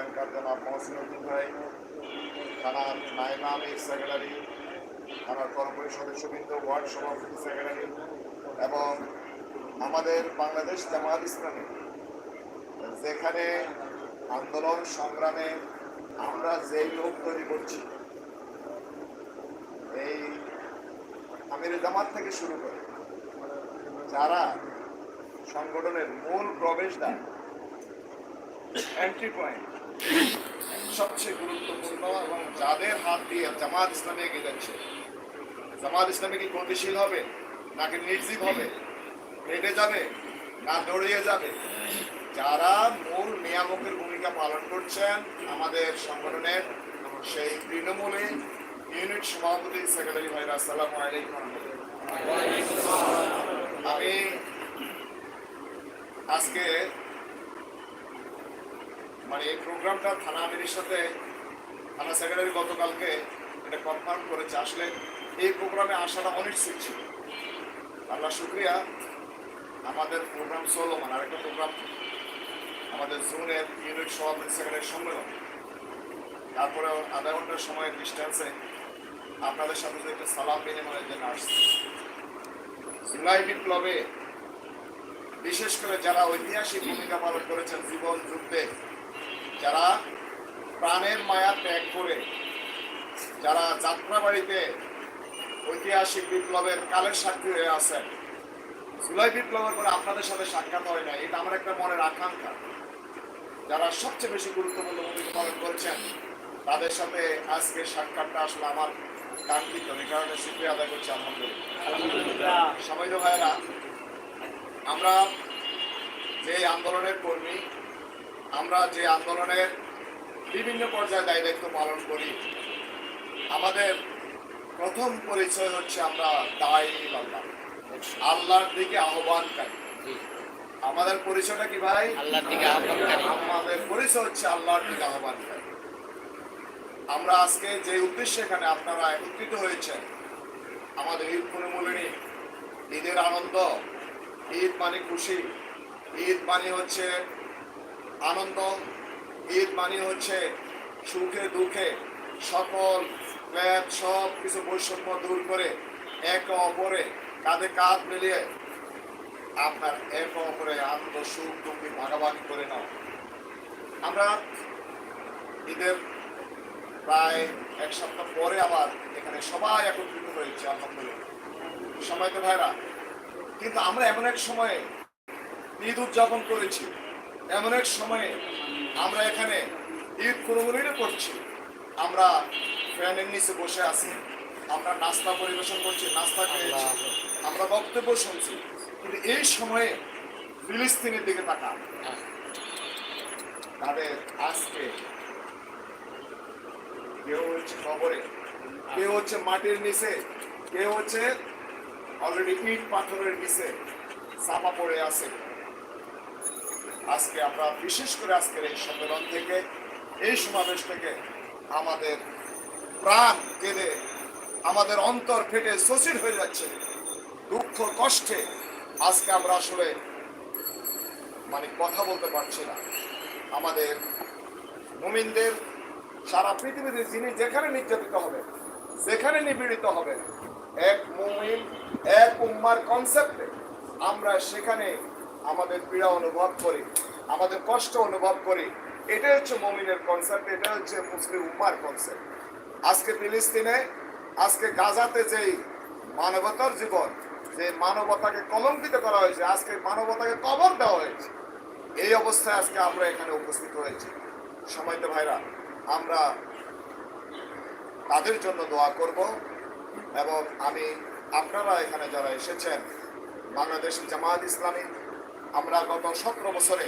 ব্যাংকার জনাব মহসিনুদ্দিন ভাই, থানার নাইমা আমির সেক্রেটারি, থানার কর্মপরি সদস্যবৃন্দ, ওয়ার্ড সভাপতি সেক্রেটারি এবং আমাদের বাংলাদেশ জামাত ইসলামী। যেখানে আন্দোলন সংগ্রামে আমরা যে লোক তৈরি করছি, এই আমির জামাত থেকে শুরু করে যারা সংগঠনের মূল প্রবেশদ্বার এন্ট্রি পয়েন্ট সবচেয়ে গুরুত্বপূর্ণ এবং যাদের হাত দিয়ে জামাত ইসলামী এগিয়ে যাচ্ছে, জামাত ইসলামী কি গতিশীল হবে, নাকি নির্জীব হবে? হেঁটে যাবে না দৌড়িয়ে যাবে? যারা মূল নিয়ামকের ভূমিকা পালন করছেন আমাদের সংগঠনের সেই তৃণমূলে ইউনিট সভাপতি সেক্রেটারি ভাইরা, আসসালামু আলাইকুম। আমি আজকে মানে এই প্রোগ্রামটা থানা আমিরের সাথে থানা সেক্রেটারি গতকালকে এটা কনফার্ম করেছে। আসলে এই প্রোগ্রামে আসাটা অনিশ্চিত ছিল। আল্লাহ শুক্রিয়া। আমাদের প্রোগ্রাম চলমান আরেকটা প্রোগ্রাম। আমাদের জুনের ইউনিট সভাপতি সেক্রেটারি সম্মেলন। তারপরে আধা ঘণ্টার সময়ের ডিস্টেন্সে আপনাদের সাথে যে একটা সালাম বিনিময়ের জন্য আসছে। জুলাই বিপ্লবে বিশেষ করে যারা ঐতিহাসিক ভূমিকা পালন করেছেন জীবন যুদ্ধে যারা প্রাণের মায়া ত্যাগ করে, যারা যাত্রাবাড়িতে ঐতিহাসিক বিপ্লবের কালের সাক্ষী হয়ে আছেন, জুলাই বিপ্লবের পরে আপনাদের সাথে সাক্ষাৎ হয় না এটা আমার একটা মনের আকাঙ্ক্ষা। যারা সবচেয়ে বেশি গুরুত্বপূর্ণ ভূমিকা পালন করেছেন, তাদের সাথে আজকে সাক্ষাৎটা আসলে আমার কাঙ্ক্ষিত, এই কারণে শুক্রিয়া আদায় করছি আলহামদুলিল্লাহ। সময় ভাইয়েরা, আমরা যে আন্দোলনের কর্মী আমরা যে আন্দোলনের বিভিন্ন পর্যায়ে দায়ী দায়িত্ব পালন করি আমাদের প্রথম পরিচয় হচ্ছে আমরা দায়ী আল্লাহ আল্লাহর দিকে আহ্বানকারী। আমাদের পরিচয়টা কি ভাই? আল্লাহর দিকে আহ্বানকারী। আমাদের পরিচয় হচ্ছে আল্লাহর দিকে আহ্বানকারী। আমরা আজকে যে উদ্দেশ্যে এখানে আপনারা একত্রিত হয়েছেন আমাদের ঈদ অনুমূলনী ঈদের আনন্দ ঈদ মানে খুশি ঈদ মানে হচ্ছে আনন্দ, ঈদ মানে হচ্ছে সুখে দুঃখে সকল ভেদ সব কিছু বৈষম্য দূর করে একে অপরে কাঁধে কাঁধ মিলিয়ে আপনার এক অপরে আনন্দ, সুখ, দুঃখে ভাগাভাগি করে নাও। আমরা ঈদের প্রায় এক সপ্তাহ পরে আবার এখানে সবাই একত্রিত হয়েছে, আলহামদুলিল্লাহ। সময় তো ভাইরা, কিন্তু আমরা এমন এক সময়ে ঈদ উদযাপন করেছি। এমন এক সময়ে আমরা এখানে ঈদ কুরবানিও করছি। আমরা ফ্যানের নিচে বসে আছি আমরা নাস্তা পরিবেশন করছি নাস্তা খেয়েছি আমরা বক্তব্য শুনছি। কিন্তু এই সময়ে ফিলিস্তিনের দিকে তাকান। তাদের আজকে কেউ হচ্ছে খবরে কেউ হচ্ছে মাটির নিচে কেউ হচ্ছে অলরেডি ইট পাথরের নিচে চাপা পড়ে আছে। আজকে আমরা বিশেষ করে আজকের এই সম্মেলন থেকে, এই সমাবেশ থেকে আমাদের প্রাণ কেঁদে আমাদের অন্তর ফেটে শশীর হয়ে যাচ্ছে। দুঃখ, কষ্টে আজকে আমরা আসলে মানে কথা বলতে পারছি না। আমাদের মুমিনদের সারা পৃথিবীতে যিনি যেখানে নির্যাতিত হবে, যেখানে নিপীড়িত হবে, এক মুমিন, এক উম্মার কনসেপ্টে আমরা সেখানে আমাদের পীড়া অনুভব করি, আমাদের কষ্ট অনুভব করি। এটাই হচ্ছে মমিনের কনসেপ্ট এটা হচ্ছে মুসলিম উম্মার কনসেপ্ট আজকে ফিলিস্তিনে, আজকে গাজাতে যেই মানবতার জীবন যে মানবতাকে কলঙ্কিত করা হয়েছে, আজকে মানবতাকে কবর দেওয়া হয়েছে, এই অবস্থায় আজকে আমরা এখানে উপস্থিত হয়েছি। সময়ত ভাইরা, আমরা তাদের জন্য দোয়া করব এবং আমি, আপনারা এখানে যারা এসেছেন, বাংলাদেশ জামায়াত ইসলামী আমরা গত সতেরো বছরে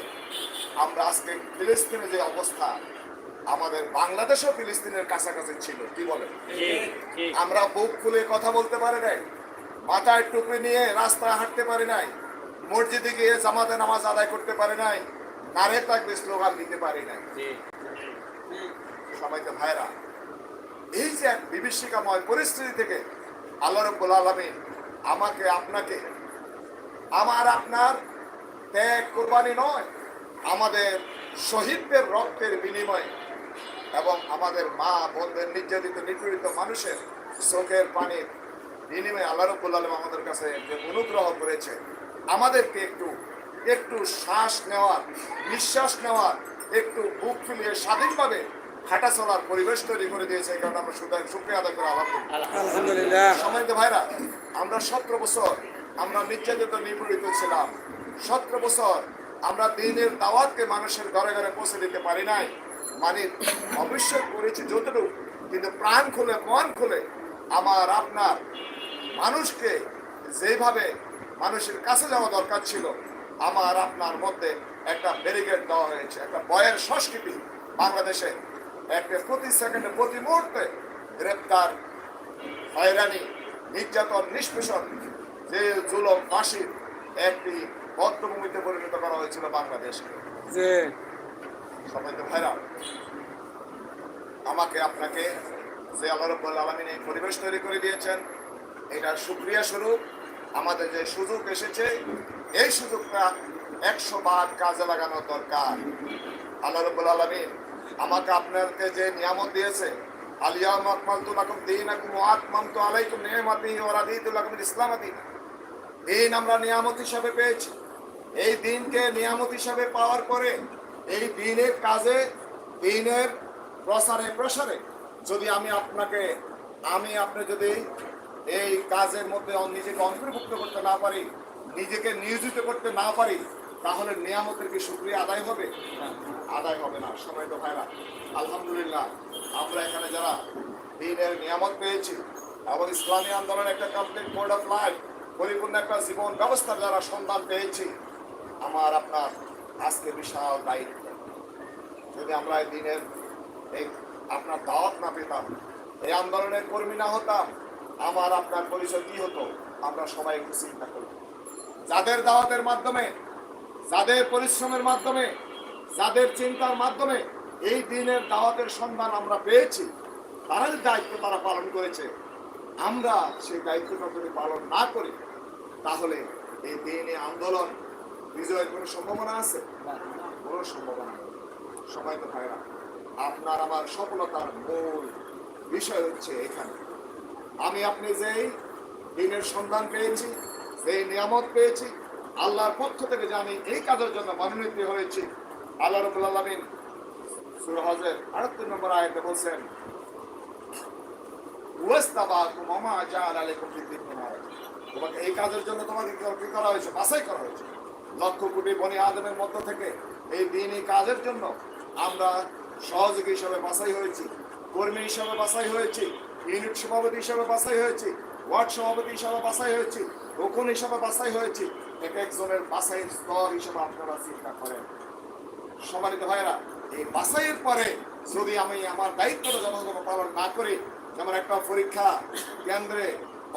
আমরা আজকে ফিলিস্তিনের যে অবস্থা, আমাদের বাংলাদেশও ফিলিস্তিনের কাছাকাছি ছিল, কি বলেন? আমরা বুক খুলে কথা বলতে পারি নাই, মাথায় টুপি নিয়ে রাস্তায় হাঁটতে পারি নাই, মসজিদে গিয়ে জামাতে নামাজ আদায় করতে পারি নাই, নারে থাকবে স্লোগান দিতে পারি নাই। সবাই সবাইকে ভাইরা, এই যে এক বিভীষিকাময় পরিস্থিতি থেকে আল্লাহ রব্বুল আলমী আমাকে, আপনাকে, আমার, আপনার ত্যাগ কোরবানি নয় আমাদের শহীদদের রক্তের বিনিময়ে এবং আমাদের মা বোনদের নির্যাতিত নিপীড়িত মানুষের চোখের পানির বিনিময়ে আল্লাহ রব্বুল আলম আমাদের কাছে যে অনুগ্রহ করেছে আমাদেরকে একটু একটু শ্বাস নেওয়ার নিঃশ্বাস নেওয়ার একটু বুক ফুলিয়ে স্বাধীনভাবে হাঁটা চলার পরিবেশ তৈরি করে দিয়েছে কারণে আমরা শুধু শুক্রিয়া আদায় করে আলহামদুলিল্লাহ। সম্মানিত ভাইরা আমরা সতেরো বছর আমরা নির্যাতিত নিপীড়িত ছিলাম। সতেরো বছর আমরা দিনের দাওয়াতকে মানুষের ঘরে ঘরে পৌঁছে দিতে পারি নাই। মানে অবশ্যই করেছি যতটুকু, কিন্তু প্রাণ খুলে, মন খুলে আমার আপনার মানুষকে যেভাবে মানুষের কাছে যাওয়া দরকার ছিল, আমার আপনার মধ্যে একটা ব্যারিকেড দেওয়া হয়েছে, একটা বয়ের সংস্কৃতি বাংলাদেশে। একটা প্রতি সেকেন্ডে, প্রতি মুহূর্তে গ্রেপ্তার, হয়রানি, নির্যাতন, নিষ্পেষণ যে জুলম, ফাঁসির একটি বদ্ধভূমিতে পরিণত করা হয়েছিল বাংলাদেশকে যে সবাই তো ভাইরা আমাকে আপনাকে যে আল্লাহ রব্বুল আলমিন এই পরিবেশ তৈরি করে দিয়েছেন এটা সুক্রিয়া স্বরূপ আমাদের যে সুযোগ এসেছে এই সুযোগটা একশো বার কাজে লাগানো দরকার। আল্লাহ রব্বুল আলমিন আমাকে আপনাকে যে নিয়ামত দিয়েছে আলিয়া আকমালতু লাকুম দীনাকুম ওয়া আতমামতু আলাইকুম নি'মাতি ওয়া রাদিতু লাকুম ইসলাম দিন দিন আমরা নিয়ামত হিসাবে পেয়েছি। এই দিনকে নিয়ামত হিসাবে পাওয়ার পরে এই দিনের কাজে, দিনের প্রসারে প্রসারে যদি আমি আপনাকে, আমি আপনি যদি এই কাজের মধ্যে নিজেকে অন্তর্ভুক্ত করতে না পারি, নিজেকে নিয়োজিত করতে না পারি, তাহলে নিয়ামতের কি শুক্রিয়া আদায় হবে? আদায় হবে না, সময় তো ভাইরা। আলহামদুলিল্লাহ, আমরা এখানে যারা দিনের নিয়ামত পেয়েছি এবং ইসলামী আন্দোলন একটা কমপ্লিট কোড অফ লাইফ পরিপূর্ণ একটা জীবন ব্যবস্থার যারা সন্ধান পেয়েছি আমার আপনার আজকে বিশাল দায়িত্ব। যদি আমরা এই দিনের এই আপনার দাওয়াত না পেতাম, এই আন্দোলনের কর্মী না হতাম, আমার আপনার পরিচয় কি হতো? আমরা সবাই একটু চিন্তা করি যাদের দাওয়াতের মাধ্যমে, যাদের পরিশ্রমের মাধ্যমে, যাদের চিন্তার মাধ্যমে এই দিনের দাওয়াতের সন্ধান আমরা পেয়েছি তারা যে দায়িত্ব তারা পালন করেছে। আমরা সেই দায়িত্বটা যদি পালন না করি, তাহলে এই দিনে আন্দোলন বিজয়ের কোনো সম্ভাবনা আছে? কোনো সম্ভাবনা নেই। সবাই তো ভাইরা। আপনার আমার সফলতার মূল বিষয় হচ্ছে এখানে। আমি আপনি যেই দিনের সন্ধান পেয়েছি যেই নিয়ামত পেয়েছি আল্লাহর পক্ষ থেকে যে আমি এই কাজের জন্য মনোনীত হয়েছি আল্লাহ রবুল আলমিন সুরহজের আটাত্তর নম্বর আয়তে বলছেন তোমাকে এই কাজের জন্য তোমাকে কি কি করা হয়েছে? বাছাই করা হয়েছে। লক্ষ কোটি বনি আদমের মধ্য থেকে এই দিন এই কাজের জন্য আমরা সহযোগী হিসাবে বাছাই হয়েছি, কর্মী হিসাবে বাছাই হয়েছি, ইউনিট সভাপতি হিসাবে বাছাই হয়েছি, ওয়ার্ড সভাপতি হিসাবে বাছাই হয়েছি রক্ষণ হিসাবে বাছাই হয়েছি। এক একজনের বাছাইয়ের স্তর হিসাবে আপনারা চিন্তা করেন। সম্মানিত ভাইরা এই বাছাইয়ের পরে যদি আমি আমার দায়িত্বটা যথাযথ পালন না করি, যেমন একটা পরীক্ষা কেন্দ্রে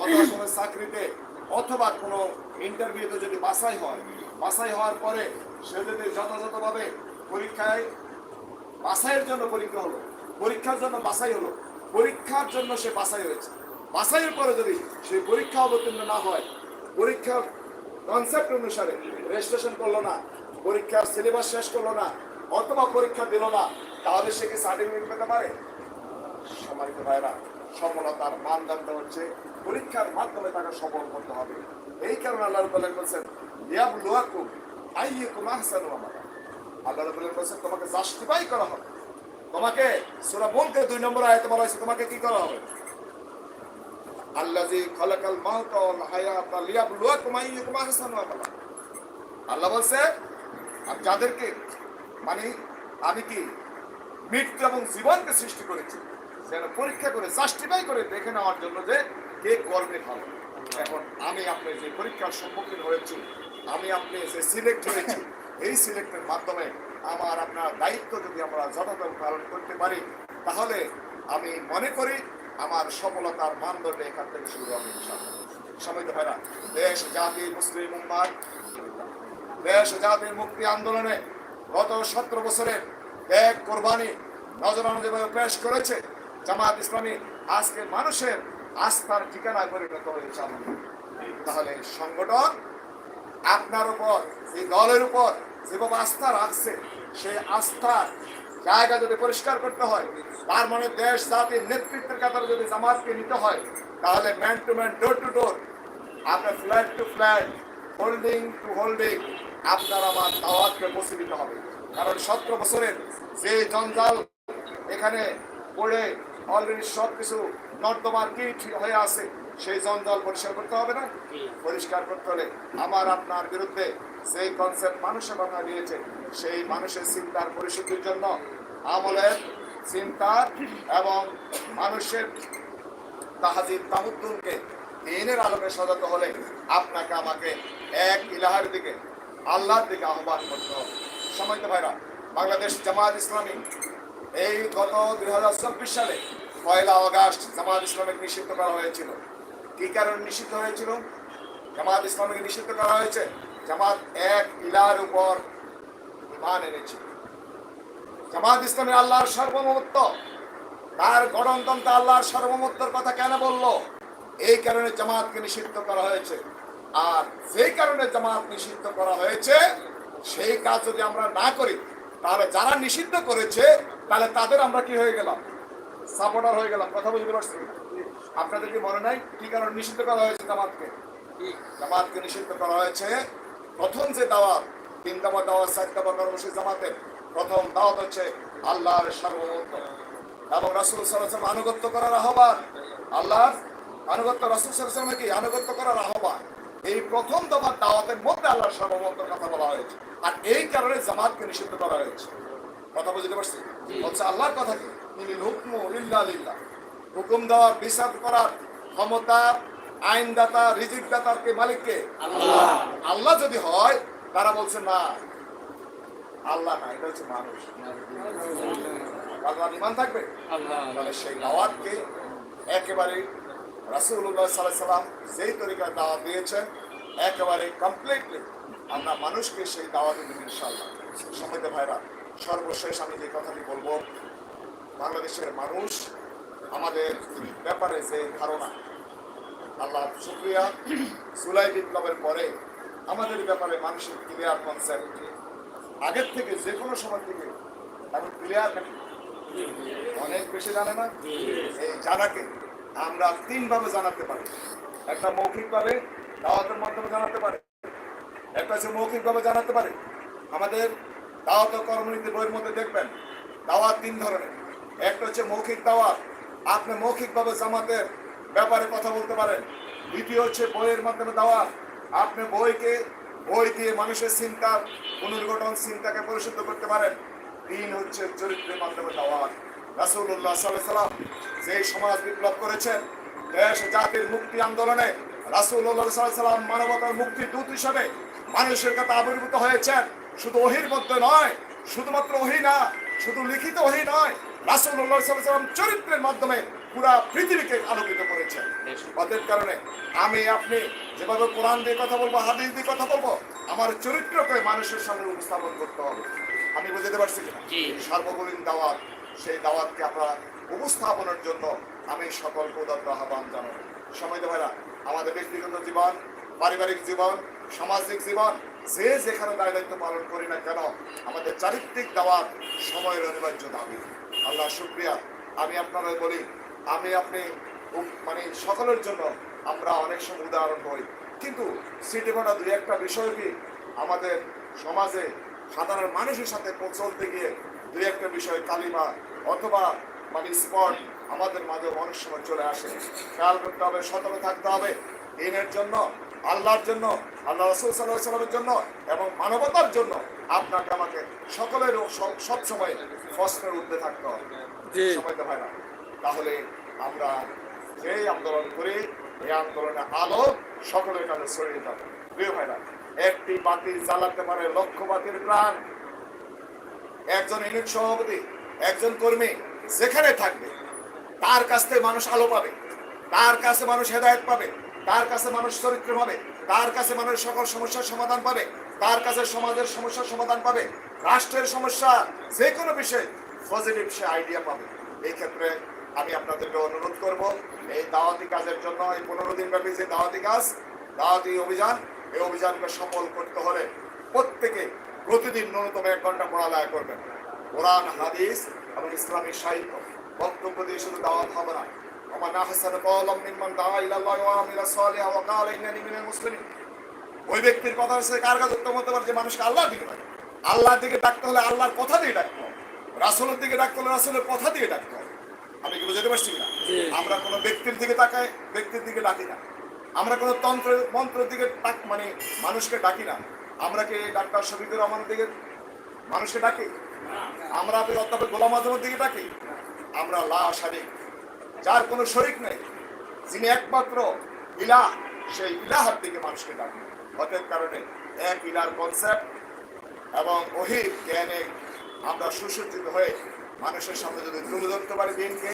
অথবা চাকরিতে অথবা কোনো ইন্টারভিউতে যদি বাছাই হয় বাছাই হওয়ার পরে সে যদি যথাযথভাবে পরীক্ষায় বাছাইয়ের জন্য পরীক্ষা হলো, পরীক্ষার জন্য বাছাই হলো, পরীক্ষার জন্য সে বাছাই হয়েছে। বাছাইয়ের পরে যদি সে পরীক্ষা অবতীর্ণ না হয়, পরীক্ষার কনসেপ্ট অনুসারে রেজিস্ট্রেশন করল না, পরীক্ষার সিলেবাস শেষ করল না, অথবা পরীক্ষা দিল না, তাহলে সে কি সার্টিফিকেট পেতে পারে? সম্মানিত ভাইরা সফলতার মানদণ্ড হচ্ছে পরীক্ষার মাধ্যমে তাকে সফল করতে হবে। এই কারণে আল্লাহ বলছেন আল্লাহ তোমাকে করা হবে। তোমাকে দুই নম্বর হয়েছে, তোমাকে কি করা হবে? আল্লাহ বলছে, আর যাদেরকে মানে আমি কি মৃত্যু এবং জীবনকে সৃষ্টি করেছি, যেন পরীক্ষা করে, জাস্টিফাই করে দেখে নেওয়ার জন্য যে কে কর্মে ভালো। এখন আমি আপনি যে পরীক্ষার সম্মুখীন হয়েছি আমি আপনি যে সিলেক্ট হয়েছি, এই সিলেক্টের মাধ্যমে আমার আপনার দায়িত্ব যদি আমরা যথাযথ পালন করতে পারি, তাহলে আমি মনে করি আমার সফলতার মানদণ্ড এখান থেকে শুরু হবে সময় হয় না দেশ, জাতি, মুসলিম, উম্মাদ, দেশ জাতির মুক্তি আন্দোলনে গত সতেরো বছরের এক কোরবানি নজরানা যেভাবে পেশ করেছে, জামাত ইসলামী আজকে মানুষের আস্থার ঠিকানা পরিণত হয়েছে। তাহলে সংগঠন আপনার উপর, এই দলের উপর যেভাবে আস্থা রাখছে, সেই আস্থার জায়গা যদি পরিষ্কার করতে হয়, তার মানে দেশ, জাতির নেতৃত্বের কাতারে যদি জামাতকে নিতে হয়, তাহলে man to man door to door আপনার flat to flat holding to holding আপনার আমার দাওয়াতকে পৌঁছে দিতে হবে। কারণ সতেরো বছরের যে জঞ্জাল এখানে পড়ে অলরেডি সব কিছু নর্দমার কিট হয়ে আছে। সেই জঞ্জাল পরিষ্কার করতে হবে না? পরিষ্কার করতে হলে আমার আপনার বিরুদ্ধে সেই কনসেপ্ট মানুষের কথা দিয়েছে সেই মানুষের চিন্তার পরিশুদ্ধির জন্য আমলের চিন্তার এবং মানুষের তাহাজির তামুদ্দুনকে দিনের আলোকে সাজাতে হলে আপনাকে আমাকে এক ইলাহার দিকে আল্লাহর দিকে আহ্বান করতে হবে। সময় তো ভাইরা বাংলাদেশ জামাত ইসলামী এই গত দুই হাজার চব্বিশ সালে পয়লা অগাস্ট জামাত ইসলামিক নিষিদ্ধ করা হয়েছিল। কি কারণে নিষিদ্ধ হয়েছিল? জামাত ইসলামীকে নিষিদ্ধ করা হয়েছে? জামাত এক ইলার উপর ইমান এনেছিল জামাত ইসলামী আল্লাহর সার্বভৌমত্ব, তার গণতন্ত্র আল্লাহর সার্বভৌমত্বের কথা কেন বলল? এই কারণে জামাতকে নিষিদ্ধ করা হয়েছে। আর যেই কারণে জামাত নিষিদ্ধ করা হয়েছে, সেই কাজ যদি আমরা না করি, তাহলে যারা নিষিদ্ধ করেছে, তাহলে তাদের আমরা কি হয়ে গেলাম? সাপোর্টার হয়ে গেলাম। কথা বুঝতে পারছি আপনাদের কি মনে নাই কি কারণে নিষিদ্ধ করা হয়েছে জামাতকে? জামাতকে নিষিদ্ধ করা হয়েছে। প্রথম যে দাওয়াত তিন দফা দাওয়াত চার দফা কর্মসূচি জামাতের প্রথম দাওয়াত হচ্ছে আল্লাহর সার্বভৌমত্ব। এবং রাসুল সাল্লাম আনুগত্য করার আহ্বান। আল্লাহর আনুগত্য রাসুল সাল্লাম কি আনুগত্য করার আহ্বান? এই প্রথম দফা দাওয়াতের মধ্যে আল্লাহর সার্বভৌমত্বের কথা বলা হয়েছে। আর এই কারণে জামাতকে নিষিদ্ধ করা হয়েছে। কথা বুঝতে পারছি বলছে আল্লাহর কথা কি? হুকমু ইল্লা লিল্লাহ। হুকুম দেওয়ার, বিচার করার ক্ষমতা আইনদাতা রিজিক দাতার কে মালিককে আল্লাহ। আল্লাহ যদি হয়, তারা বলছে না। আল্লাহ না, এটা হচ্ছে মানুষ। আল্লাহ ইমান থাকবে? তাহলে সেই দাওয়াতকে একেবারে রাসুল্লাহ সাল্লাহ সাল্লাম যেই তরিকার দাওয়াত দিয়েছেন, একেবারে কমপ্লিটলি আমরা মানুষকে সেই দাওয়াত দেবেন ইনশাল্লাহ সমিত ভাইরা, সর্বশেষ আমি যে কথাটি বলব, বাংলাদেশের মানুষ আমাদের ব্যাপারে যে ধারণা। আল্লাহ শুক্রিয়া। জুলাই বিপ্লবের পরে আমাদের ব্যাপারে মানুষের ক্লিয়ার কনসেপ্ট আগের থেকে যে কোনো সময় থেকে এখন ক্লিয়ার নাকি অনেক বেশি জানে না? এই জানাকে আমরা তিনভাবে জানাতে পারি। একটা মৌখিকভাবে দাওয়াতের মাধ্যমে জানাতে পারে। একটা হচ্ছে মৌখিকভাবে জানাতে পারে। আমাদের দাওয়াত কর্মনীতি বইয়ের মধ্যে দেখবেন, দাওয়াত তিন ধরনের। একটা হচ্ছে মৌখিক দাওয়াত আপনি মৌখিকভাবে জামাতের ব্যাপারে কথা বলতে পারেন। দ্বিতীয় হচ্ছে বইয়ের মাধ্যমে দেওয়া। আপনি বইকে, বই দিয়ে মানুষের চিন্তার পুনর্গঠন চিন্তাকে পরিশুদ্ধ করতে পারেন। তিন হচ্ছে চরিত্রের মাধ্যমে দেওয়া। সাল্লাল্লাহু সাল্লাম যে সমাজ বিপ্লব করেছেন, দেশ, জাতির মুক্তি আন্দোলনে সাল্লাল্লাহু সাল্লাম মানবতার মুক্তির দূত হিসাবে মানুষের কাছে আবির্ভূত হয়েছেন। শুধু ওহির মধ্যে নয়, শুধুমাত্র ওহি না, শুধু লিখিত ওহি নয় সাল্লাম চরিত্রের মাধ্যমে পুরা পৃথিবীকে আলোকিত করেছেন। ওদের কারণে আমি আপনি যেভাবে কোরআন দিয়ে কথা বলব হাদিস দিয়ে কথা বলব আমার চরিত্রকে মানুষের সামনে উপস্থাপন করতে হবে। আমি বুঝতে পারছি। সার্বজনীন দাওয়াত সেই দাওয়াতকে আমরা উপস্থাপনের জন্য আমি সকল উদাত্ত আহ্বান জানাই সময় ভাইরা আমাদের ব্যক্তিগত জীবন পারিবারিক জীবন সামাজিক জীবন যে যেখানে দায় দায়িত্ব পালন করি না কেন আমাদের চারিত্রিক দাওয়াত সময়ের অনিবার্য দাবি। আল্লাহ শুক্রিয়া। আমি আপনারা বলি, আমি আপনি মানে সকলের জন্য আমরা অনেক সময় উদাহরণ হই কিন্তু সিটি ভাড়া দুই একটা বিষয় কি, আমাদের সমাজে সাধারণ মানুষের সাথে চলতে গিয়ে দুই একটা বিষয়, কালিমা অথবা মানে স্পট আমাদের মাঝে অনেক সময় চলে আসে। খেয়াল করতে হবে, সতর্ক থাকতে হবে। দিনের জন্য আল্লাহর জন্য আল্লাহ রসুল সাল্লাহ সাল্লামের জন্য এবং মানবতার জন্য আপনাকে আমাকে সকলের সব সময় প্রশ্নের ঊর্ধ্বে থাকতে হবে। সময় হয় না। তাহলে আমরা যেই আন্দোলন করি এই আন্দোলনে আলো সকলের কাছে ছড়িয়ে যাবে। প্রিয় ভাইরা একটি বাতি জ্বালাতে পারে লক্ষ বাতির প্রাণ। একজন ইউনিট সভাপতি একজন কর্মী যেখানে থাকবে তার কাছ থেকে মানুষ আলো পাবে তার কাছে মানুষ হেদায়ত পাবে। তার কাছে মানুষ চরিত্র পাবে, তার কাছে মানুষ সকল সমস্যার সমাধান পাবে, তার কাছে সমাজের সমস্যার সমাধান পাবে, রাষ্ট্রের সমস্যা যে কোনো বিষয়ে পজিটিভ সে আইডিয়া পাবে। এই ক্ষেত্রে আমি আপনাদেরকে অনুরোধ করব, এই দাওয়াতি কাজের জন্য এই পনেরো দিন ব্যাপী যে দাওয়াতি কাজ, দাওয়াতি অভিযান, এই অভিযানকে সফল করতে হলে প্রত্যেকে প্রতিদিন ন্যূনতম এক ঘণ্টা পড়ালেখা করবেন। কোরআন, হাদিস এবং ইসলামী সাহিত্য, বক্তব্য দিয়ে শুধু দাওয়াত হবে না। আমার না হাসান কলম মিম্মান দাওয়া ইলাল্লাহ ওয়া আমিলা সালিহা ওয়া ক্বালা ইন্নানি মিনাল ওই ব্যক্তির কথা হচ্ছে কার কাছে উত্তম হতে পারে? যে মানুষকে আল্লাহর দিকে ডাকে। আল্লাহর দিকে ডাকতে হলে আল্লাহর কথা দিয়ে ডাকতে হবে। রাসূলের দিকে ডাকতে হলে রাসূলের কথা দিয়ে ডাকতে হবে। আমি কি বুঝাতে পারছি না? আমরা কোনো ব্যক্তির দিকে তাকাই ব্যক্তির দিকে ডাকি না। আমরা কোনো তন্ত্র মন্ত্রের দিকে ডাক মানে মানুষকে ডাকি না। আমরা কি ডাক্তার শফিকুর রহমানের দিকে মানুষকে ডাকি? আমরা অধ্যাপক গোলাম আজমের দিকে ডাকি? আমরা লা শারিক যার কোনো শরিক নেই, যিনি একমাত্র ইলা সেই ইলাহার দিকে মানুষকে ডাকি। অতএব কারণে এক ইলার কনসেপ্ট এবং ওহির জ্ঞানে আমরা সুসজ্জিত হয়ে মানুষের সামনে যদি তুলে ধরতে পারি দিনকে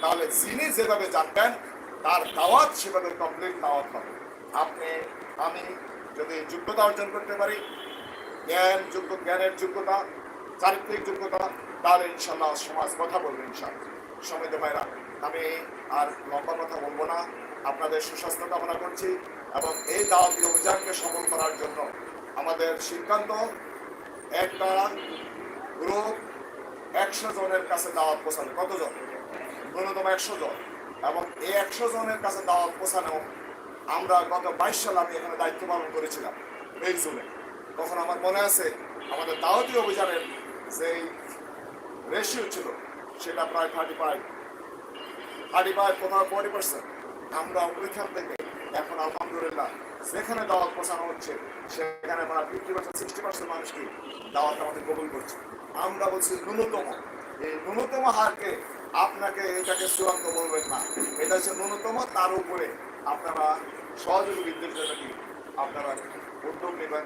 তাহলে যিনি যেভাবে জানবেন, তার দাওয়াত সেভাবে কমপ্লিট দাওয়াত হবে। আপনি, আমি যদি যোগ্যতা অর্জন করতে পারি, জ্ঞান, যোগ্য, জ্ঞানের যোগ্যতা, চারিত্রিক যোগ্যতা তাহলে ইনশাল্লাহ সমাজ কথা বলবে ইনশাল্লাহ সমিত ভাইরা আমি আর লম্বা কথা বলব না। আপনাদের সুস্বাস্থ্য কামনা করছি এবং এই দাওয়াতি অভিযানকে সফল করার জন্য আমাদের সিদ্ধান্ত, একটা গ্রুপ একশো জনের কাছে দাওয়াত পৌঁছানো। কতজন? ন্যূনতম একশো জন। এবং এই একশো জনের কাছে দাওয়াত পৌঁছানো আমরা গত বাইশ সালে আমি এখানে দায়িত্ব পালন করেছিলাম এই জুনে তখন আমার মনে আছে, আমাদের দাওয়াতি অভিযানের যেই রেশিও ছিল, সেটা প্রায় থার্টি ফাইভ থার্টি ফাইভ কোথাও ফোর্টি পার্সেন্ট আমরা ওইখান থেকে এখন আলহামদুলিল্লাহ যেখানে দাওয়াত পৌঁছানো হচ্ছে, সেখানে প্রায় ফিফটি পার্সেন্ট সিক্সটি পার্সেন্ট মানুষকে দাওয়াত আমাদের কবুল করছে। আমরা বলছি ন্যূনতম। এই ন্যূনতম হারকে আপনাকে এটাকে চূড়ান্ত বলবেন না। এটা হচ্ছে ন্যূনতম, তার উপরে আপনারা সহযোগীদের জন্য কি আপনারা উদ্যোগ নেবেন।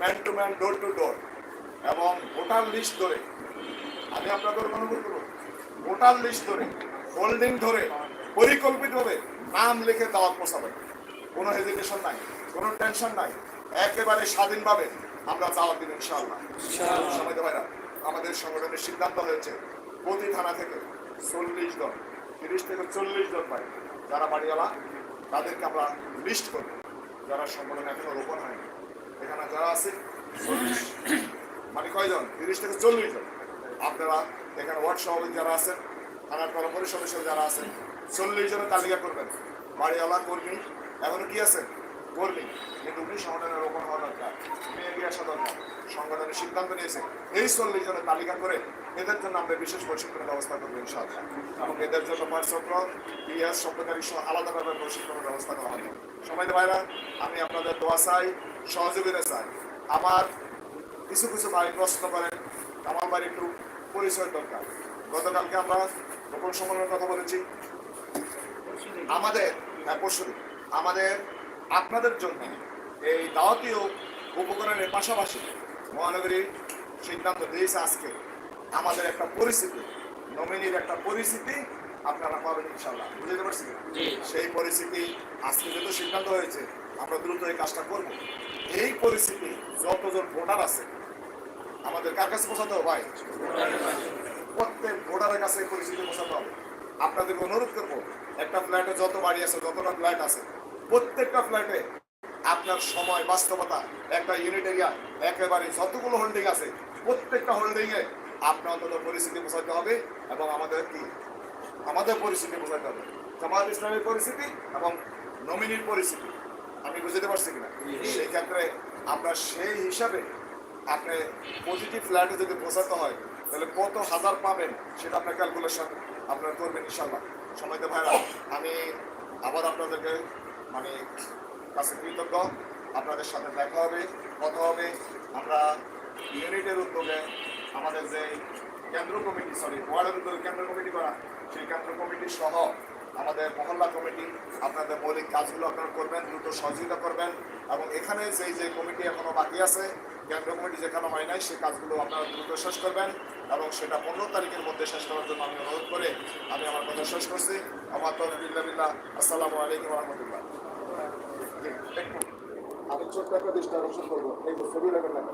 Man to man door to door এবং ভোটার লিস্ট ধরে আমি আপনাদের অনুরোধ করব ভোটার লিস্ট ধরে হোল্ডিং ধরে পরিকল্পিতভাবে নাম লিখে দাওয়াত পৌঁছাবেন। কোনো হেজিটেশন নাই কোনো টেনশন নাই। একেবারে স্বাধীনভাবে আমরা দাওয়াত দিব ইনশাআল্লাহ। সময় ভাইরা আমাদের সংগঠনের সিদ্ধান্ত হয়েছে প্রতি থানা থেকে চল্লিশ জন তিরিশ থেকে চল্লিশ জন ভাই যারা বাড়িওয়ালা তাদেরকে আমরা লিস্ট করব। যারা সংগঠন এখনও রোপণ হয়নি এখানে যারা আছে চল্লিশ। মানে কয়জন? তিরিশ থেকে চল্লিশ জন। আপনারা এখানে ওয়ার্ড সভাপতি যারা আছেন, থানার কর্মপরি সদস্য যারা আছেন, চল্লিশ জনের তালিকা করবেন। বাড়িওয়ালা, কর্মী, এখনও কি আছে? কর্মী। কিন্তু উনি সংগঠনের রোপণ হওয়া দরকার। মেয়ে এগিয়ে আসা দরকার। সংগঠনের সিদ্ধান্ত নিয়েছে। এই চল্লিশ জনের তালিকা করে এদের জন্য আমরা বিশেষ প্রশিক্ষণের ব্যবস্থা করব ইনশাআল্লাহ। এবং এদের জন্য পাঁচচক্র পিএস সম্প্রদায় সহ আলাদাভাবে প্রশিক্ষণের ব্যবস্থা করা হবে। সময় ভাইরা, আমি আপনাদের দোয়া চাই, সহযোগিতা চাই। আমার কিছু কিছু ভাই প্রশ্ন করেন, আমার বাড়ি একটু পরিচয় দরকার। গতকালকে আমরা গোপন সম্মেলনের কথা বলেছি। আমাদের হ্যাঁ পরশু আমাদের আপনাদের জন্য এই দাওয়াতীয় উপকরণের পাশাপাশি মহানগরী সিদ্ধান্ত দিয়েছে আজকে। আমাদের একটা পরিস্থিতি নমিনির একটা পরিস্থিতি আপনারা পাবেন ইনশাল্লাহ বুঝতে পারছি সেই পরিস্থিতি আজকে যেহেতু সিদ্ধান্ত হয়েছে আমরা দ্রুত এই কাজটা করব। এই পরিস্থিতি যতজন ভোটার আছে আমাদের কার কাছে পৌঁছাতে হবে ভাই? প্রত্যেক ভোটারের কাছে পরিস্থিতি পৌঁছাতে হবে। আপনাদেরকে অনুরোধ করব একটা ফ্ল্যাটে যত বাড়ি আছে যতটা ফ্ল্যাট আছে প্রত্যেকটা ফ্ল্যাটে আপনার সময় বাস্তবতা একটা ইউনিট এরিয়া একেবারে যতগুলো হোল্ডিং আছে প্রত্যেকটা হোল্ডিং এ আপনার অন্তত পরিস্থিতি বোঝাতে হবে এবং আমাদের কি? আমাদের পরিস্থিতি বোঝাতে হবে। জামাত ইসলামের পরিস্থিতি এবং নমিনির পরিস্থিতি আমি বুঝতে পারছি কিনা? সেই ক্ষেত্রে আমরা সেই হিসাবে আপনি প্রতিটি ফ্ল্যাটে যদি বোঝাতে হয়, তাহলে কত হাজার পাবেন সেটা আপনার ক্যালকুলেশন আপনারা করবেন ইনশাল্লাহ সময়তে ভাইরা, আমি আবার আপনাদেরকে মানে কাছে কৃতজ্ঞ। আপনাদের সাথে দেখা হবে, কথা হবে। আমরা ইউনিটের উদ্যোগে আমাদের যে কেন্দ্র কমিটি সরি ওয়ার্ডের উদ্যোগে কেন্দ্র কমিটি করা, সেই কেন্দ্র কমিটি সহ আমাদের মহল্লা কমিটি, আপনাদের মৌলিক কাজগুলো আপনারা করবেন, দ্রুত সহযোগিতা করবেন। এবং এখানে যেই যে কমিটি এখনও বাকি আছে কেন্দ্র যেখানে হয় নাই, সেই কাজগুলো আপনারা দ্রুত শেষ করবেন এবং সেটা পনেরো তারিখের মধ্যে শেষ করার জন্য আমি অনুরোধ করে আমি আমার কথা শেষ করছি। আমার তো বিল্লাহ। আসসালামু আলাইকুম রহমতুল্লাহ। আমি ছোট্ট একটা দৃষ্টি আকর্ষণ করব। এই ছবি লাগবে না